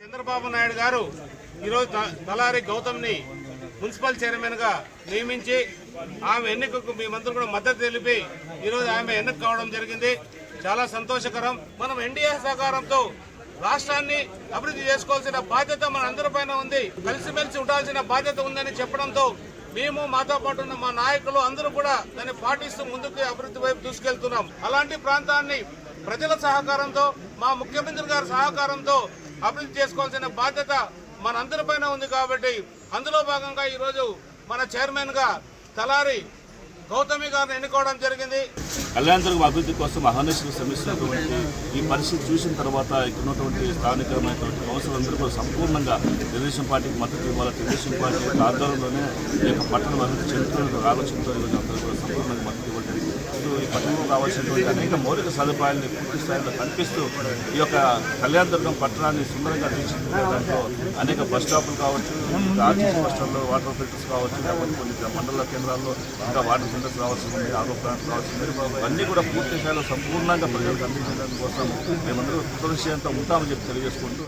చంద్రబాబు నాయుడు గారు ఈరోజు త- తలారి గౌతమ్ని మున్సిపల్ చైర్మన్గా నియమించి ఆమె ఎన్నికకు మేమందరూ కూడా మద్దతు తెలిపి ఈరోజు ఆమె ఎన్నిక కావడం జరిగింది. చాలా సంతోషకరం. మనం ఎన్డీఏ సహకారంతో రాష్ట్రాన్ని అభివృద్ధి చేసుకోవాల్సిన బాధ్యత మన అందరిపైన ఉంది. కలిసిమెలిసి ఉండాల్సిన బాధ్యత ఉందని చెప్పడంతో మేము మాతో పాటు ఉన్న మా నాయకులు అందరూ కూడా దాన్ని పాటిస్తూ ముందుకు అభివృద్ధి వైపు దూసుకెళ్తున్నాం. అలాంటి ప్రాంతాన్ని ప్రజల సహకారంతో మా ముఖ్యమంత్రి గారి సహకారంతో అభివృద్ధి చేసుకోవాల్సిన బాధ్యత మనందరిపైన ఉంది కాబట్టి అందులో భాగంగా ఈరోజు మన చైర్మన్గా తలారి గౌతమి గారిని ఎన్నుకోవడం జరిగింది. కళ్యాణదుర్గం అభివృద్ధి కోసం అహర్నిశలు శ్రమిస్తున్నటువంటి ఈ పరిస్థితి చూసిన తర్వాత ఇక్కడ ఉన్నటువంటి స్థానికమైనటువంటి కౌన్సిలర్లందరూ కూడా సంపూర్ణంగా తెలుగుదేశం పార్టీకి మద్దతు ఇవ్వాలి? తెలుగుదేశం పార్టీ యొక్క ఆధ్వర్యంలోనే ఈ యొక్క పట్టణం అభివృద్ధి చెందుతున్న ఆలోచనతో అందరూ కూడా సంపూర్ణంగా మద్దతు ఇవ్వడం జరిగింది. ఈ పట్టణంలో కావాల్సినటువంటి అనేక మౌలిక సదుపాయాలను పూర్తి స్థాయిలో కల్పిస్తూ ఈ యొక్క కళ్యాణదుర్గం పట్టణాన్ని సుందరంగా తీర్చిదిద్దే దాంట్లో అనేక బస్ స్టాపులు కావచ్చు ఆర్టీసీ బస్ స్టాప్లో వాటర్ ఫిల్టర్స్ కావచ్చు లేకపోతే కొన్ని మండల కేంద్రాల్లో ఇంకా వాటర్ ఫిల్టర్స్ రావాల్సి ఉంది ఆరో ప్లాంట్ రావాల్సి ఉంది అన్నీ కూడా పూర్తి స్థాయిలో సంపూర్ణంగా ప్రజలకు అందించడానికి కోసం మేమందరూ కృషి అంతా ఉంటామని చెప్పి తెలియజేసుకుంటూ